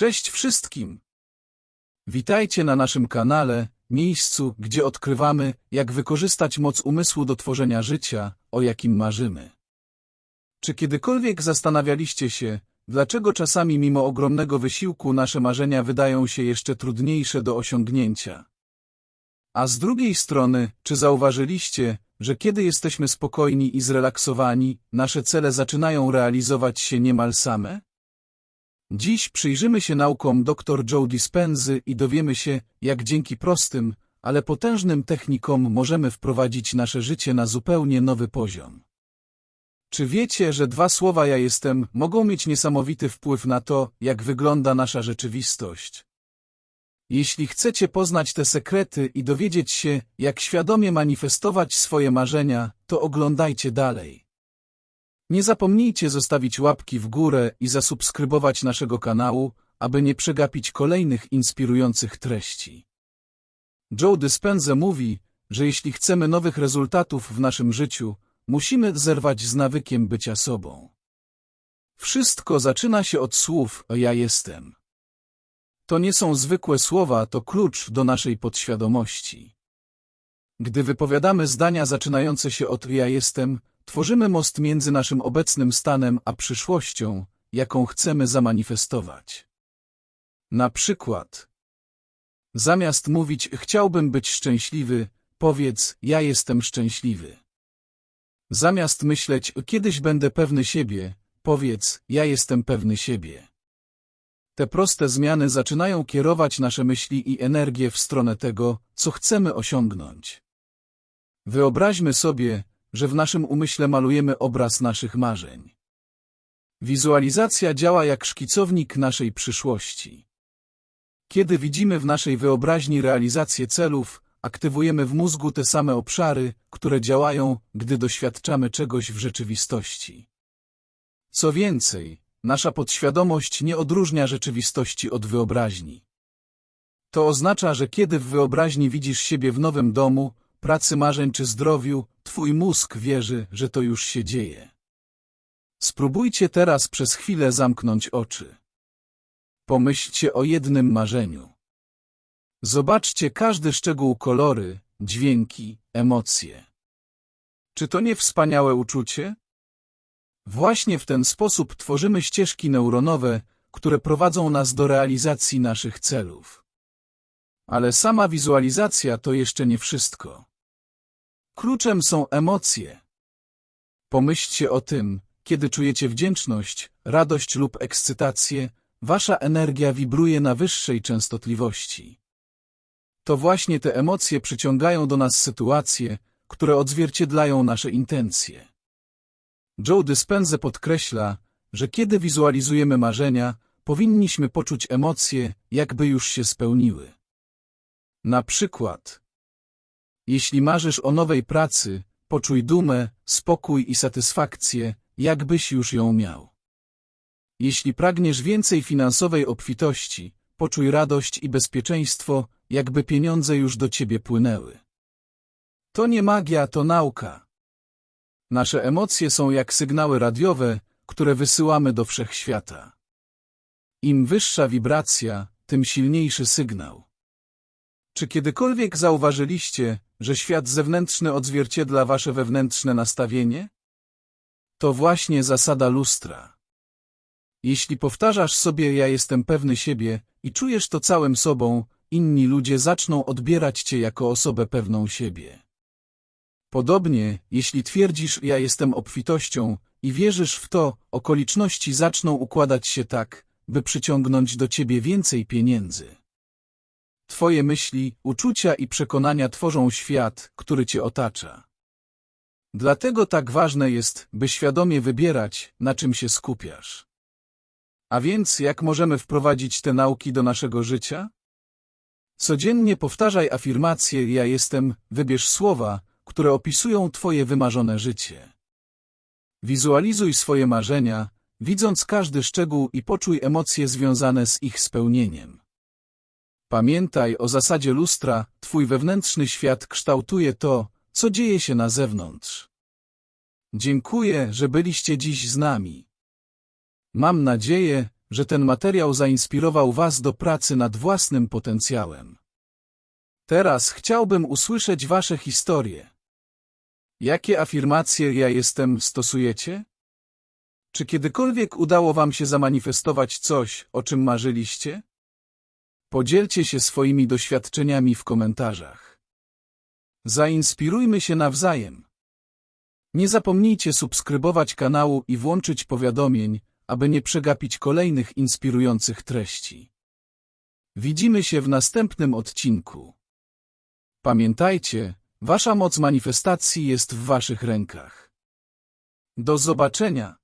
Cześć wszystkim! Witajcie na naszym kanale, miejscu, gdzie odkrywamy, jak wykorzystać moc umysłu do tworzenia życia, o jakim marzymy. Czy kiedykolwiek zastanawialiście się, dlaczego czasami mimo ogromnego wysiłku nasze marzenia wydają się jeszcze trudniejsze do osiągnięcia? A z drugiej strony, czy zauważyliście, że kiedy jesteśmy spokojni i zrelaksowani, nasze cele zaczynają realizować się niemal same? Dziś przyjrzymy się naukom dr Joe Dispenzy i dowiemy się, jak dzięki prostym, ale potężnym technikom możemy wprowadzić nasze życie na zupełnie nowy poziom. Czy wiecie, że dwa słowa ja jestem mogą mieć niesamowity wpływ na to, jak wygląda nasza rzeczywistość? Jeśli chcecie poznać te sekrety i dowiedzieć się, jak świadomie manifestować swoje marzenia, to oglądajcie dalej. Nie zapomnijcie zostawić łapki w górę i zasubskrybować naszego kanału, aby nie przegapić kolejnych inspirujących treści. Joe Dispenza mówi, że jeśli chcemy nowych rezultatów w naszym życiu, musimy zerwać z nawykiem bycia sobą. Wszystko zaczyna się od słów ja jestem. To nie są zwykłe słowa, to klucz do naszej podświadomości. Gdy wypowiadamy zdania zaczynające się od ja jestem, tworzymy most między naszym obecnym stanem a przyszłością, jaką chcemy zamanifestować. Na przykład, zamiast mówić chciałbym być szczęśliwy, powiedz ja jestem szczęśliwy. Zamiast myśleć kiedyś będę pewny siebie, powiedz ja jestem pewny siebie. Te proste zmiany zaczynają kierować nasze myśli i energię w stronę tego, co chcemy osiągnąć. Wyobraźmy sobie, że w naszym umyśle malujemy obraz naszych marzeń. Wizualizacja działa jak szkicownik naszej przyszłości. Kiedy widzimy w naszej wyobraźni realizację celów, aktywujemy w mózgu te same obszary, które działają, gdy doświadczamy czegoś w rzeczywistości. Co więcej, nasza podświadomość nie odróżnia rzeczywistości od wyobraźni. To oznacza, że kiedy w wyobraźni widzisz siebie w nowym domu, pracy marzeń czy zdrowiu, twój mózg wierzy, że to już się dzieje. Spróbujcie teraz przez chwilę zamknąć oczy. Pomyślcie o jednym marzeniu. Zobaczcie każdy szczegół kolory, dźwięki, emocje. Czy to nie wspaniałe uczucie? Właśnie w ten sposób tworzymy ścieżki neuronowe, które prowadzą nas do realizacji naszych celów. Ale sama wizualizacja to jeszcze nie wszystko. Kluczem są emocje. Pomyślcie o tym, kiedy czujecie wdzięczność, radość lub ekscytację, wasza energia wibruje na wyższej częstotliwości. To właśnie te emocje przyciągają do nas sytuacje, które odzwierciedlają nasze intencje. Joe Dispenza podkreśla, że kiedy wizualizujemy marzenia, powinniśmy poczuć emocje, jakby już się spełniły. Na przykład, jeśli marzysz o nowej pracy, poczuj dumę, spokój i satysfakcję, jakbyś już ją miał. Jeśli pragniesz więcej finansowej obfitości, poczuj radość i bezpieczeństwo, jakby pieniądze już do ciebie płynęły. To nie magia, to nauka. Nasze emocje są jak sygnały radiowe, które wysyłamy do wszechświata. Im wyższa wibracja, tym silniejszy sygnał. Czy kiedykolwiek zauważyliście, że świat zewnętrzny odzwierciedla wasze wewnętrzne nastawienie? To właśnie zasada lustra. Jeśli powtarzasz sobie ja jestem pewny siebie i czujesz to całym sobą, inni ludzie zaczną odbierać cię jako osobę pewną siebie. Podobnie, jeśli twierdzisz ja jestem obfitością i wierzysz w to, okoliczności zaczną układać się tak, by przyciągnąć do ciebie więcej pieniędzy. Twoje myśli, uczucia i przekonania tworzą świat, który cię otacza. Dlatego tak ważne jest, by świadomie wybierać, na czym się skupiasz. A więc jak możemy wprowadzić te nauki do naszego życia? Codziennie powtarzaj afirmację ja jestem, wybierz słowa, które opisują Twoje wymarzone życie. Wizualizuj swoje marzenia, widząc każdy szczegół i poczuj emocje związane z ich spełnieniem. Pamiętaj o zasadzie lustra, Twój wewnętrzny świat kształtuje to, co dzieje się na zewnątrz. Dziękuję, że byliście dziś z nami. Mam nadzieję, że ten materiał zainspirował Was do pracy nad własnym potencjałem. Teraz chciałbym usłyszeć Wasze historie. Jakie afirmacje ja jestem stosujecie? Czy kiedykolwiek udało Wam się zamanifestować coś, o czym marzyliście? Podzielcie się swoimi doświadczeniami w komentarzach. Zainspirujmy się nawzajem. Nie zapomnijcie subskrybować kanału i włączyć powiadomień, aby nie przegapić kolejnych inspirujących treści. Widzimy się w następnym odcinku. Pamiętajcie, wasza moc manifestacji jest w waszych rękach. Do zobaczenia!